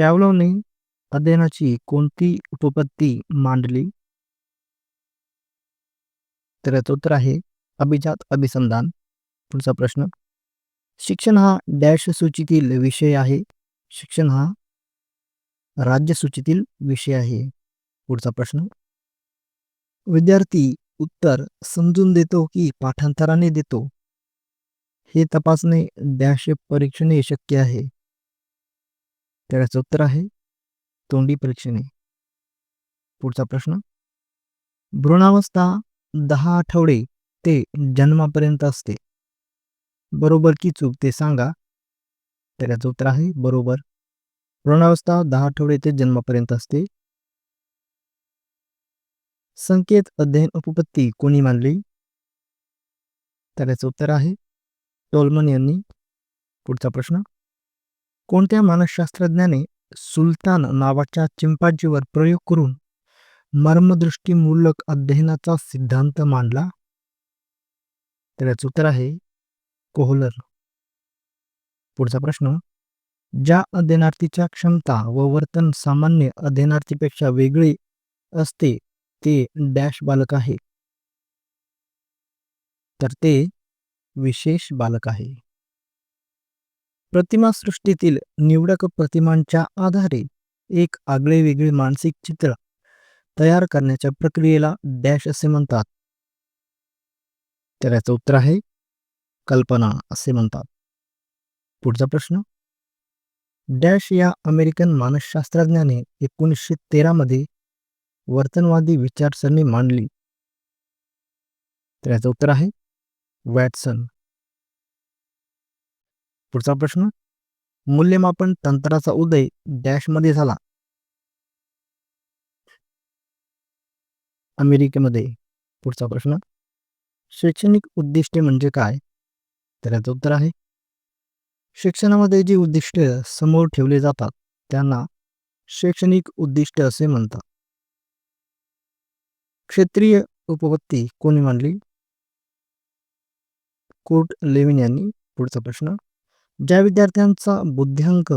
पॅवलोने अध्ययनाची कोणती उपपत्ती मांडली? तर याचं उत्तर आहे अभिजात अभिसंधान. पुढचा प्रश्न. शिक्षण हा डॅश सूचीतील विषय आहे. शिक्षण हा राज्य सूचीतील विषय आहे. पुढचा प्रश्न. विद्यार्थी उत्तर समजून देतो की पाठांतराने देतो? हे तपासणे डॅश परीक्षणे शक्य आहे. त्याचं उत्तर आहे तोंडी परीक्षणे पुढचा प्रश्न. भ्रूणावस्था दहा आठवडे ते जन्मापर्यंत असते. बरोबर की चूक ते सांगा. त्याचं उत्तर आहे बरोबर. भ्रूणावस्था दहा आठवडे ते जन्मापर्यंत असते. संकेत अध्ययन उपपत्ती कोणी मानली त्याचं उत्तर आहे टोलमन यांनी. पुढचा प्रश्न. कोणत्या मानसशास्त्रज्ञाने सुलतान नावाच्या चिंपांजीवर प्रयोग करून मर्मदृष्टीमूलक अध्ययनाचा सिद्धांत मांडला? त्याचं उत्तर आहे कोहलर. पुढचा प्रश्न ज्या अध्ययनार्थीच्या क्षमता व वर्तन सामान्य अध्ययनार्थीपेक्षा वेगळे असते ते डॅश बालक आहे. तर ते विशेष बालक आहे. प्रतिमा सृष्टीतील निवडक प्रतिमांच्या आधारे एक आगळे वेगळे मानसिक चित्र तयार करण्याच्या प्रक्रियेला डॅश असे म्हणतात. तर याचं उत्तर आहे कल्पना असे म्हणतात. पुढचा प्रश्न. डॅश या अमेरिकन मानसशास्त्रज्ञाने एकोणीसशे तेरा मध्ये वर्तनवादी विचारसरणी मांडली. तर याचं उत्तर आहे वॅटसन. पुढचा प्रश्न मूल्यमापन तंत्राचा उदय डॅशमध्ये झाला. अमेरिकेमध्ये पुढचा प्रश्न शैक्षणिक उद्दिष्टे म्हणजे काय? तर याचं उत्तर आहे शिक्षणामध्ये जी उद्दिष्टे समोर ठेवले जातात त्यांना शैक्षणिक उद्दिष्ट असे म्हणतात. क्षेत्रीय उपपत्ती कोणी मांडली? कोर्ट लेविन यांनी पुढचा प्रश्न ज्या विद्यार्थ्यांचा बुद्ध्यांक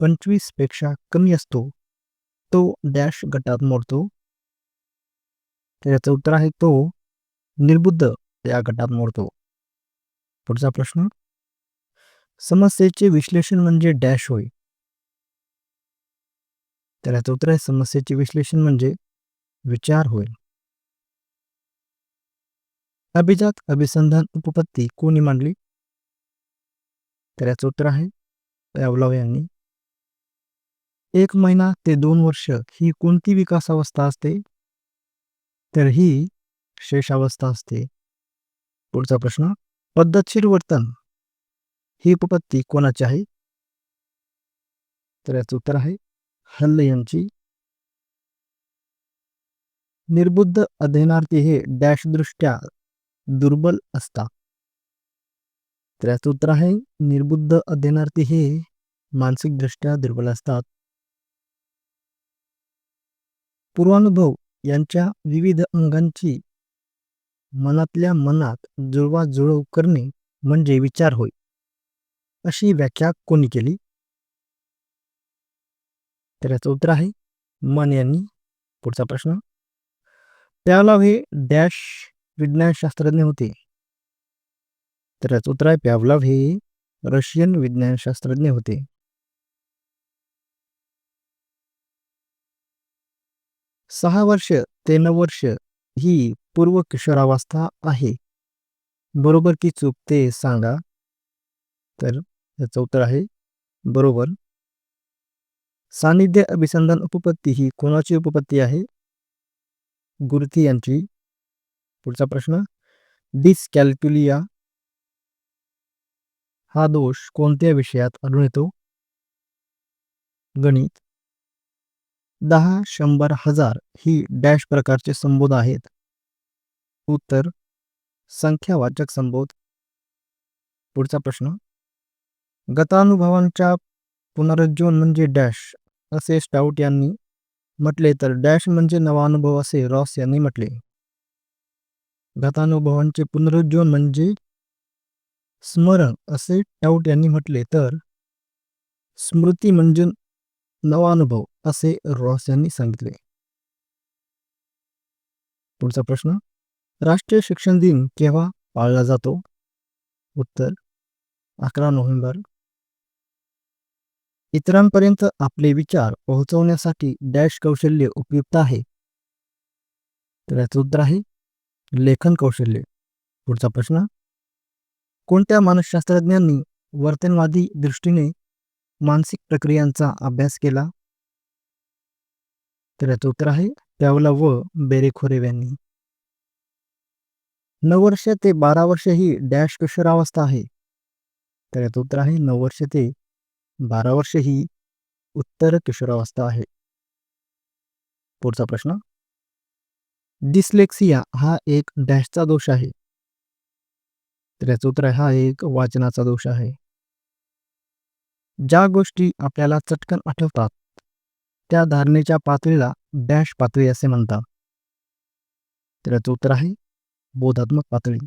पंचवीसपेक्षा कमी असतो तो डॅश गटात मोडतो. याचं उत्तर आहे तो निर्बुद्ध या गटात मोडतो. पुढचा प्रश्न. समस्येचे विश्लेषण म्हणजे डॅश होय. त्याचं उत्तर आहे समस्येचे विश्लेषण म्हणजे विचार होय. अभिजात अभिसंधान उपपत्ती कोणी मांडली? तर याचं उत्तर आहे पॅवलव यांनी. एक महिना ते दोन वर्ष ही कोणती विकासावस्था असते? तर ही शेषावस्था असते. पुढचा प्रश्न पद्धतशीर वर्तन ही उपपत्ती कोणाची आहे? तर याचं उत्तर आहे हल्ल यांची. निर्बुद्ध अध्ययनार्थी हे डॅश दृष्ट्या दुर्बल असतात. तर याचं उत्तर आहे निर्बुद्ध अध्ययनार्थी हे मानसिकदृष्ट्या दुर्बल असतात. पूर्वानुभव यांच्या विविध अंगांची मनातल्या मनात जुळवाजुळव करणे म्हणजे विचार होय. अशी व्याख्या कोणी केली? तर याचं उत्तर आहे मन यांनी. पुढचा प्रश्न. त्याला हे डॅश विज्ञानशास्त्रज्ञ होते. तर याचं उत्तर आहे प्यावलाव हे रशियन विज्ञानशास्त्रज्ञ होते. सहा वर्ष ते नऊ वर्ष ही पूर्व किशोरावस्था आहे. बरोबर की चूक ते सांगा? तर याचं उत्तर आहे बरोबर. सानिध्य अभिसंधान उपपत्ती ही कोणाची उपपत्ती आहे? गुरुथी यांची. पुढचा प्रश्न. डिसकॅल्क्युलिया हा दोष कोणत्या विषयात आढळून येतो गणित. दहा शंभर हजार ही डॅश प्रकारचे संबोध आहेत. उत्तर. संख्यावाचक संबोध. पुढचा प्रश्न. गतानुभवांच्या पुनरुज्जीवन म्हणजे डॅश असे स्टाउट यांनी म्हटले तर डॅश म्हणजे नवा अनुभव असे रॉस यांनी म्हटले. गतानुभवांचे पुनरुज्जीवन म्हणजे स्मरण असे टाऊट यांनी म्हटले तर स्मृती म्हणजे नवा अनुभव असे रॉस यांनी सांगितले. पुढचा प्रश्न राष्ट्रीय शिक्षण दिन केव्हा पाळला जातो? उत्तर अकरा नोव्हेंबर. इतरांपर्यंत आपले विचार पोहोचवण्यासाठी डॅश कौशल्य उपयुक्त आहे. तर याचं उत्तर आहे लेखन कौशल्य. पुढचा प्रश्न कोणत्या मानसशास्त्रज्ञांनी वर्तनवादी दृष्टीने मानसिक प्रक्रियांचा अभ्यास केला? तर याचं उत्तर आहे पॅवला व बेरेखोरेव यांनी नऊ वर्ष ते बारा वर्ष ही डॅश किशोरावस्था आहे. तर याचं उत्तर आहे नऊ वर्ष ते बारा वर्ष ही उत्तर किशोरावस्था आहे. पुढचा प्रश्न. डिस्लेक्सिया हा एक डॅशचा दोष आहे. तर याचं उत्तर हा एक वाचनाचा दोष आहे. ज्या गोष्टी आपल्याला चटकन आठवतात त्या धारणेच्या पातळीला डॅश पातळी असे म्हणतात. तर याचं उत्तर आहे बोधात्मक पातळी.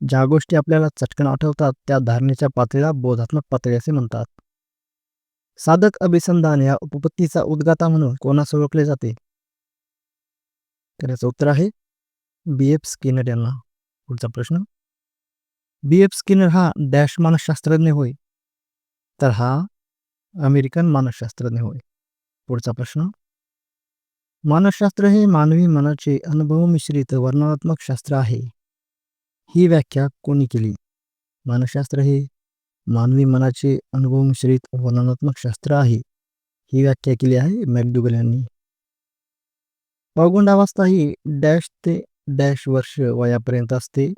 ज्या गोष्टी आपल्याला चटकन आठवतात त्या धारणेच्या पातळीला बोधात्मक पातळी असे म्हणतात. साधक अभिसंधान या उपपत्तीचा उद्गाता म्हणून कोणास ओळखले जाते? तर याचं उत्तर आहे बी एफ स्किनर यांना. पुढचा प्रश्न. बी एफ स्किनर हा डॅश मानसशास्त्रज्ञ होय. तर हा अमेरिकन मानसशास्त्रज्ञ होय. पुढचा प्रश्न. मानसशास्त्र हे मानवी मनाचे अनुभव मिश्रित वर्णनात्मक शास्त्र आहे. ही व्याख्या कोणी केली? मानसशास्त्र हे मानवी मनाचे अनुभव मिश्रित वर्णनात्मक शास्त्र आहे. ही व्याख्या केली आहे मॅकडुगल यांनी. पौगंडावस्था ही डॅश ते डॅश वर्ष वयापर्यंत असते.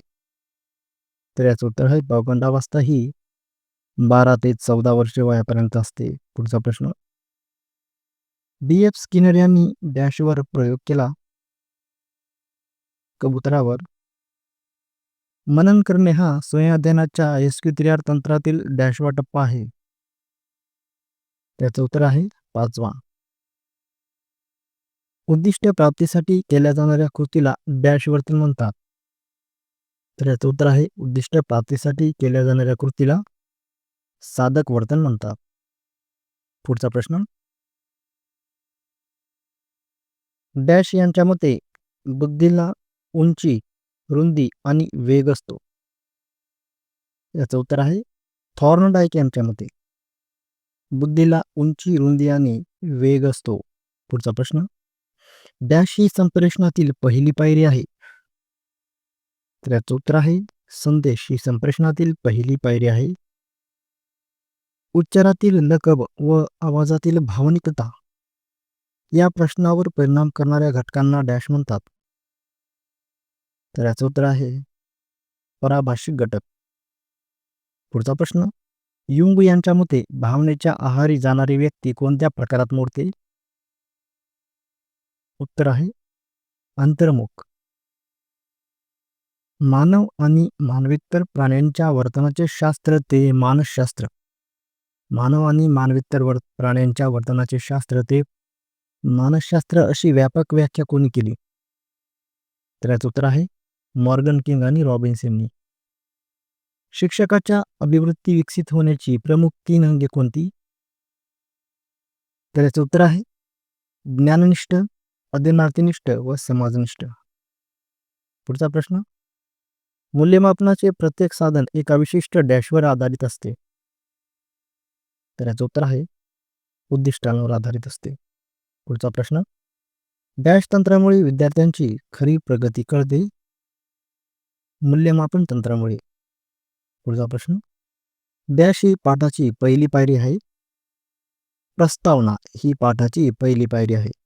तर याचं उत्तर आहे पौगंडावस्था ही बारा ते चौदा वर्ष वयापर्यंत असते. पुढचा प्रश्न. बी एफ स्किनर यांनी डॅशवर प्रयोग केला. कबुतरावर. मनन करणे हा स्वयंअध्ययनाच्या यशस्वी तंत्रातील डॅशवा टप्पा आहे. त्याचं उत्तर आहे पाचवा. उद्दिष्ट प्राप्तीसाठी केल्या जाणाऱ्या कृतीला डॅश वर्तन म्हणतात. तर याचं उत्तर आहे उद्दिष्ट प्राप्तीसाठी केल्या जाणाऱ्या कृतीला साधक वर्तन म्हणतात. पुढचा प्रश्न. डॅश यांच्या मते बुद्धीला उंची रुंदी आणि वेग असतो. याचं उत्तर आहे थॉर्नडाईक यांच्या मते. बुद्धीला उंची रुंदी आणि वेग असतो. पुढचा प्रश्न. डॅश ही संप्रेषणातील पहिली पायरी आहे. तर याचं उत्तर आहे संदेश ही संप्रेषणातील पहिली पायरी आहे. उच्चारातील लकब व आवाजातील भावनिकता. या प्रश्नावर परिणाम करणाऱ्या घटकांना डॅश म्हणतात. तर याचं उत्तर आहे पराभाषिक घटक. पुढचा प्रश्न युंग यांच्या मते भावनेच्या आहारी जाणारी व्यक्ती कोणत्या प्रकारात मोडते? उत्तर आहे अंतर्मुख. मानव आणि मानवेतर प्राण्यांच्या वर्तनाचे शास्त्र ते मानसशास्त्र. मानव आणि मानवेतर वर्त प्राण्यांच्या वर्तनाचे शास्त्र ते मानसशास्त्र अशी व्यापक व्याख्या कोणी केली? तर याचं उत्तर आहे मॉर्गन किंग आणि रॉबिन्स यांनी शिक्षकाच्या अभिवृत्ती विकसित होण्याची प्रमुख तीन अंगे कोणती? तर याचं उत्तर आहे ज्ञाननिष्ठ अध्ययनार्थीनिष्ठ व समाजनिष्ठ पुढचा प्रश्न. मूल्यमापनाचे प्रत्येक साधन एका विशिष्ट डॅशवर आधारित असते. तर याचं उत्तर आहे उद्दिष्टांवर आधारित असते. पुढचा प्रश्न. डॅश तंत्रामुळे विद्यार्थ्यांची खरी प्रगती कळते. मूल्यमापन तंत्रामुळे. पुढचा प्रश्न. डॅश ही पाठाची पहिली पायरी आहे. प्रस्तावना ही पाठाची पहिली पायरी आहे.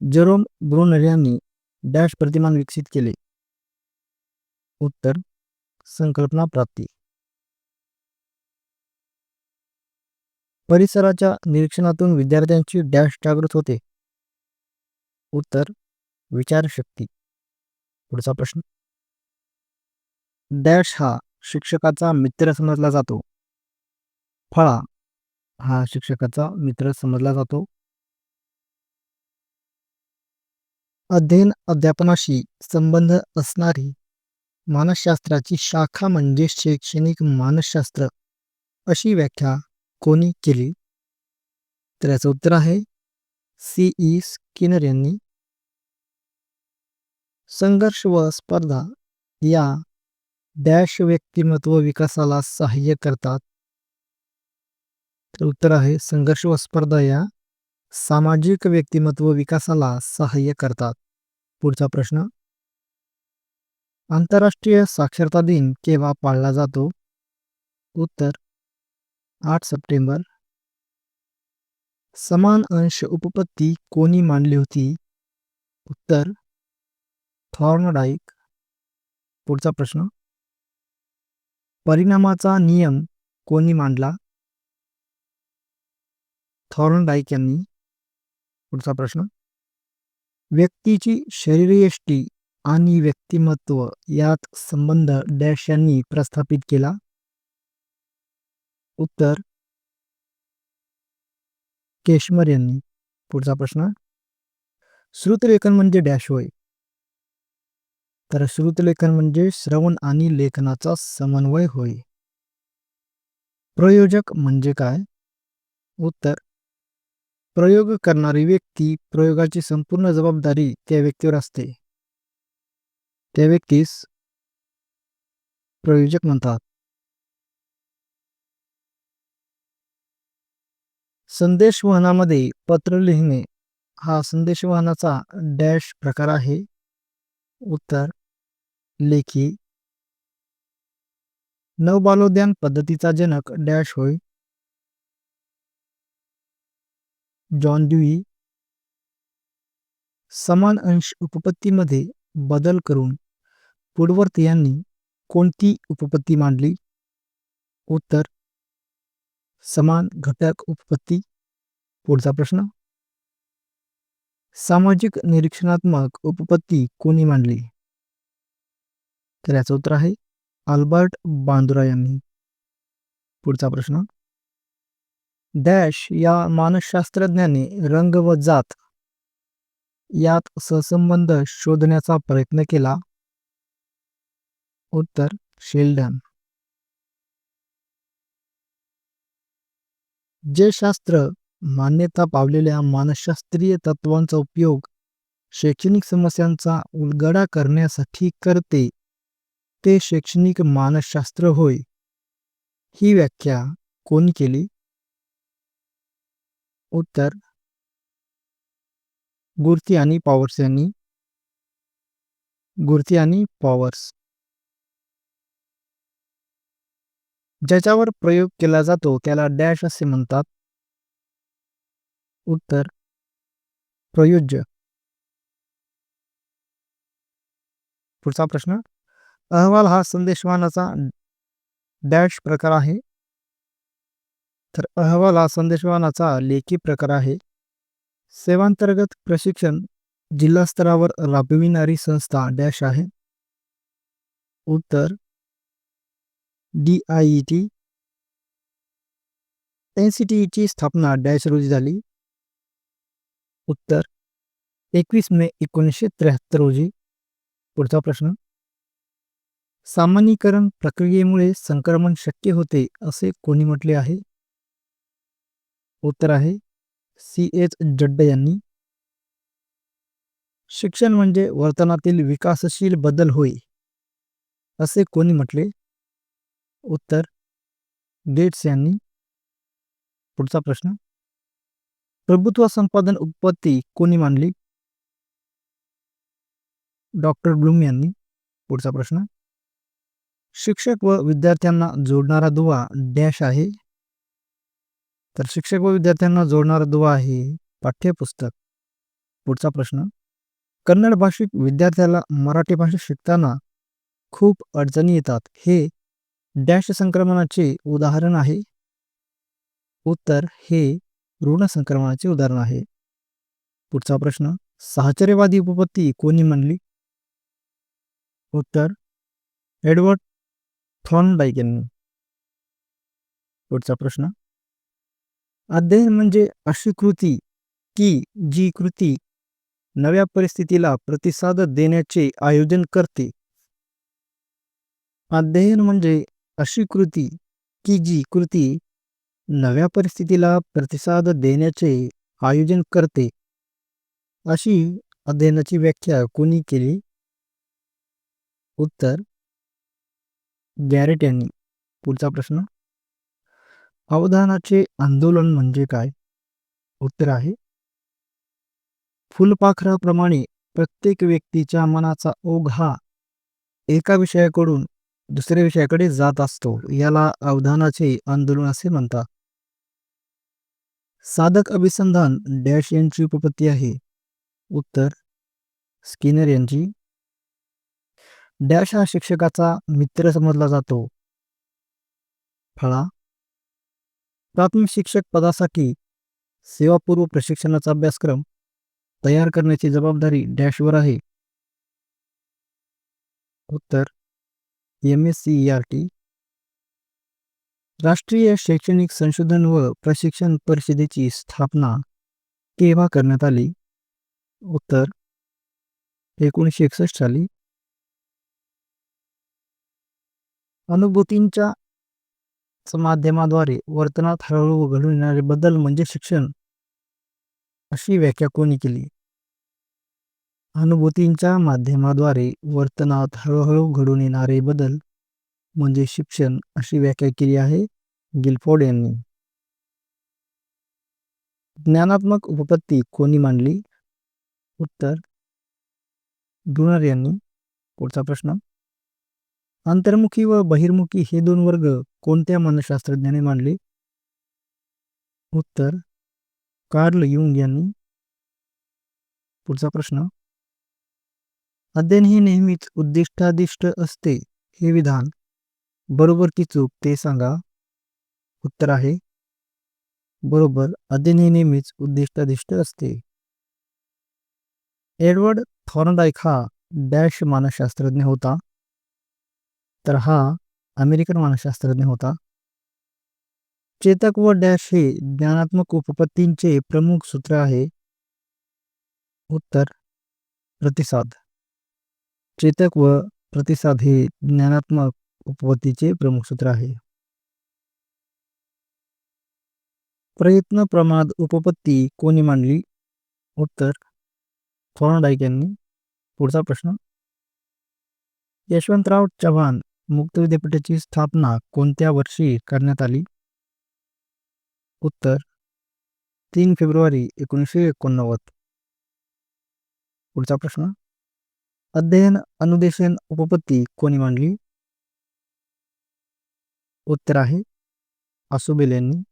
जरोम ब्रोनर यांनी डॅश प्रतिमान विकसित केले. उत्तर संकल्पना प्राप्ती. परिसराच्या निरीक्षणातून विद्यार्थ्यांची डॅश जागृत होते. उत्तर विचारशक्ती. पुढचा प्रश्न. डॅश हा शिक्षकाचा मित्र समजला जातो. फळा हा शिक्षकाचा मित्र समजला जातो. अध्ययन अध्यापनाशी संबंध असणारी मानसशास्त्राची शाखा म्हणजे शैक्षणिक मानसशास्त्र अशी व्याख्या कोणी केली? तर याचं उत्तर आहे सी. ई. स्किनर यांनी. संघर्ष व स्पर्धा या डॅश व्यक्तिमत्व विकासाला सहाय्य करतात. तर उत्तर आहे संघर्ष व स्पर्धा या सामाजिक व्यक्तिमत्व विकासाला सहाय्य करतात. पुढचा प्रश्न. आंतरराष्ट्रीय साक्षरता दिन केव्हा पाळला जातो? उत्तर. आठ सप्टेंबर. समान अंश उपपत्ती कोणी मांडली होती? उत्तर. थॉर्नडाईक. पुढचा प्रश्न. परिणामाचा नियम कोणी मांडला? थॉर्नडाईक यांनी. पुढचा प्रश्न. व्यक्तीची शरीरयष्टी आणि व्यक्तिमत्व यात संबंध डॅश यांनी प्रस्थापित केला? उत्तर. केशमर यांनी. पुढचा प्रश्न. श्रुतलेखन म्हणजे डॅश होय. तर श्रुतलेखन म्हणजे श्रवण आणि लेखनाचा समन्वय होय. प्रयोजक म्हणजे काय? उत्तर. प्रयोग करणारी व्यक्ती प्रयोगाची संपूर्ण जबाबदारी त्या व्यक्तीवर असते. त्या व्यक्तीस प्रयोजक म्हणतात. संदेशवहनामध्ये पत्र लिहिणे हा संदेशवहनाचा डॅश प्रकार आहे. उत्तर लेखी. नवबालोद्यान पद्धतीचा जनक डॅश होय. जॉन ड्युई समान अंश उपपत्तीमध्ये बदल करून पुडवर्थ यांनी कोणती उपपत्ती मांडली? उत्तर समान घटक उपपत्ती. पुढचा प्रश्न सामाजिक निरीक्षणात्मक उपपत्ती कोणी मांडली? तर याचं उत्तर आहे अल्बर्ट बांदुरा यांनी. पुढचा प्रश्न डॅश या मानसशास्त्रज्ञाने रंग व जात यात सहसंबंध शोधण्याचा प्रयत्न केला. उत्तर शेल्डन. जे शास्त्र मान्यता पावलेल्या मानसशास्त्रीय तत्वांचा उपयोग शैक्षणिक समस्यांचा उलगडा करण्यासाठी करते ते शैक्षणिक मानसशास्त्र होय. ही व्याख्या कोणी केली? उत्तर. गुर्ती आणि पॉवर्स यांनी. गुर्ती आणि पॉवर्स. ज्याच्यावर प्रयोग केला जातो त्याला डॅश असे म्हणतात. उत्तर. प्रयोज्य. पुढचा प्रश्न. अहवाल हा संदेशवानाचा डॅश प्रकार आहे. तर अहवाल हा संदेशवानाचा लेखी प्रकार आहे. सेवांतर्गत प्रशिक्षण जिल्हा स्तरावर राबविणारी संस्था डॅश आहे. उत्तर. D I E T N C T ईची स्थापना डॅश रोजी झाली. उत्तर. एकवीस मे एकोणीसशे त्र्याहत्तर रोजी. पुढचा प्रश्न. सामान्यीकरण प्रक्रियेमुळे संक्रमण शक्य होते असे कोणी म्हटले आहे? उत्तर आहे. सी. एच. जड्ड यांनी. शिक्षण म्हणजे वर्तनातील विकासशील बदल होय असे कोणी म्हटले? उत्तर गेट्स यांनी. पुढचा प्रश्न. प्रभुत्व संपादन उत्पत्ती कोणी मानली डॉक्टर ब्लूम यांनी. पुढचा प्रश्न. शिक्षक व विद्यार्थ्यांना जोडणारा दुवा डॅश आहे. तर शिक्षक व विद्यार्थ्यांना जोडणारा दुवा आहे पाठ्यपुस्तक. पुढचा प्रश्न. कन्नड भाषिक विद्यार्थ्याला मराठी भाषा शिकताना खूप अडचणी येतात. हे डॅश संक्रमणाचे उदाहरण आहे. उत्तर हे ऋण संक्रमणाचे उदाहरण आहे. पुढचा प्रश्न. साहचर्यवादी उपपत्ती कोणी म्हणली उत्तर एडवर्ड थॉर्नडाईक यांनी. पुढचा प्रश्न. अध्ययन म्हणजे अशी कृती की जी कृती नव्या परिस्थितीला प्रतिसाद देण्याचे आयोजन करते. अध्ययन म्हणजे अशी कृती की जी कृती नव्या परिस्थितीला प्रतिसाद देण्याचे आयोजन करते. अशी अध्ययनाची व्याख्या कोणी केली? उत्तर गॅरेट यांनी. पुढचा प्रश्न. अवधानाचे आंदोलन म्हणजे काय? उत्तर आहे. फुलपाखराप्रमाणे प्रत्येक व्यक्तीच्या मनाचा ओघ हा एका विषयाकडून दुसऱ्या विषयाकडे जात असतो. याला अवधानाचे आंदोलन असे म्हणतात. साधक अभिसंधान डॅश यांची उपपत्ती आहे. उत्तर स्किनर यांची. डॅश हा शिक्षकाचा मित्र समजला जातो. फळा प्राथमिक शिक्षक पदासाठी सेवापूर्व प्रशिक्षणाचा अभ्यासक्रम तयार करण्याची जबाबदारी डॅशवर आहे. उत्तर. M S C R T राष्ट्रीय शैक्षणिक संशोधन व प्रशिक्षण परिषदेची स्थापना केव्हा करण्यात आली? उत्तर. एकोणीसशे एकसष्ट साली. अनुभूतींच्या माध्यमाद्वारे वर्तनात हळूहळू घडून येणारे बदल म्हणजे शिक्षण. अशी व्याख्या कोणी केली? अनुभूतींच्या माध्यमाद्वारे वर्तनात हळूहळू घडून येणारे बदल म्हणजे शिक्षण अशी व्याख्या केली आहे गिलफोर्ड यांनी. ज्ञानात्मक उपपत्ती कोणी मांडली? उत्तर ब्रुनर यांनी. पुढचा प्रश्न. अंतर्मुखी व बहिर्मुखी हे दोन वर्ग कोणत्या मनशास्त्रज्ञाने मांडले? उत्तर कार्ल युंग यांनी. पुढचा प्रश्न. अध्ययन हे नेहमीच उद्दिष्टादिष्ट असते हे विधान. बरोबर की चूक ते सांगा. उत्तर आहे. बरोबर अध्ययन हे नेहमीच उद्दिष्टादिष्ट असते. एडवर्ड थॉर्नडाईक हा डॅश मानसशास्त्रज्ञ होता. तर हा अमेरिकन मानसशास्त्रज्ञ होता. चेतक व डॅश हे ज्ञानात्मक उपपत्तींचे प्रमुख सूत्र आहे. उत्तर प्रतिसाद. चेतक व प्रतिसाद हे ज्ञानात्मक उपपत्तीचे प्रमुख सूत्र आहे. प्रयत्न प्रमाद उपपत्ती कोणी मांडली? उत्तर थॉर्नडाईक यांनी. पुढचा प्रश्न. यशवंतराव चव्हाण मुक्त विद्यापीठाची स्थापना कोणत्या वर्षी करण्यात आली? उत्तर तीन फेब्रुवारी एकोणीसशे एकोणनव्वद. पुढचा प्रश्न अध्ययन अनुदेशन उपपत्ती कोणी मांडली? उत्तर आहे आसुबेल यांनी.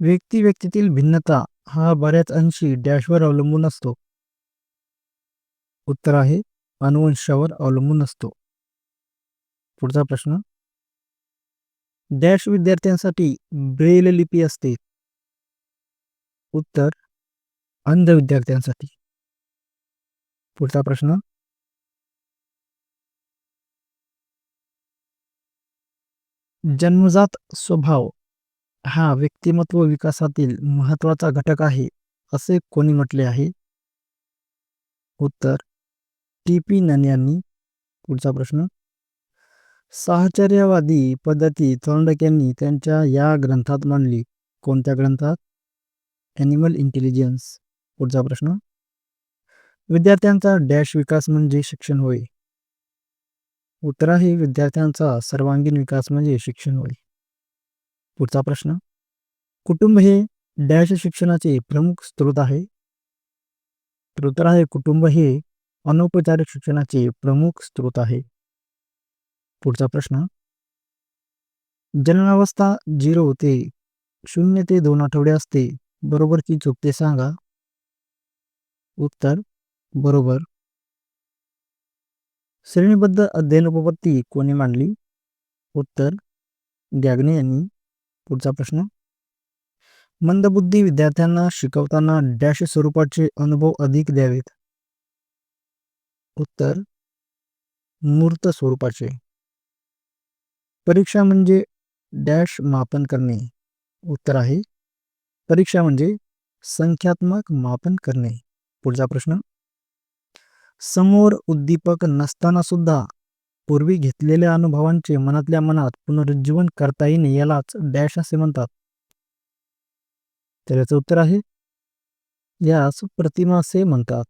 व्यक्ती व्यक्तीतील भिन्नता हा बऱ्याच अंशी डॅशवर अवलंबून असतो. उत्तर आहे अनुवंशावर अवलंबून असतो पुढचा प्रश्न. डॅश विद्यार्थ्यांसाठी ब्रेल लिपी असते. उत्तर. अंध विद्यार्थ्यांसाठी. पुढचा प्रश्न. जन्मजात स्वभाव हा व्यक्तिमत्व विकासातील महत्त्वाचा घटक आहे असे कोणी म्हटले आहे? उत्तर. टी पी नन्यांनी पुढचा प्रश्न. साहचर्यवादी पद्धती थोंडक यांनी त्यांच्या या ग्रंथात मांडली. कोणत्या ग्रंथात? ॲनिमल इंटेलिजन्स पुढचा प्रश्न. विद्यार्थ्यांचा डॅश विकास म्हणजे शिक्षण होय. उत्तर आहे विद्यार्थ्यांचा सर्वांगीण विकास म्हणजे शिक्षण होय. पुढचा प्रश्न. कुटुंब हे डॅश शिक्षणाचे प्रमुख स्रोत आहे. तर उत्तर आहे कुटुंब हे अनौपचारिक शिक्षणाचे प्रमुख स्रोत आहे. पुढचा प्रश्न. जननावस्था झिरो ते शून्य ते दोन आठवडे असते. बरोबर की चूक सांगा. उत्तर. बरोबर. श्रेणीबद्ध अध्ययन उपपत्ती कोणी मांडली? उत्तर. गॅगने यांनी. पुढचा प्रश्न. मंदबुद्धी विद्यार्थ्यांना शिकवताना डॅश स्वरूपाचे अनुभव अधिक द्यावेत. उत्तर मूर्त स्वरूपाचे. परीक्षा म्हणजे डॅश मापन करणे. उत्तर आहे. परीक्षा म्हणजे संख्यात्मक मापन करणे. पुढचा प्रश्न. समोर उद्दीपक नसताना सुद्धा पूर्वी घेतलेल्या अनुभवांचे मनातल्या मनात पुनरुज्जीवन करता येणे यालाच डॅश असे म्हणतात. तर याचं उत्तर आहे. यास प्रतिमा असे म्हणतात.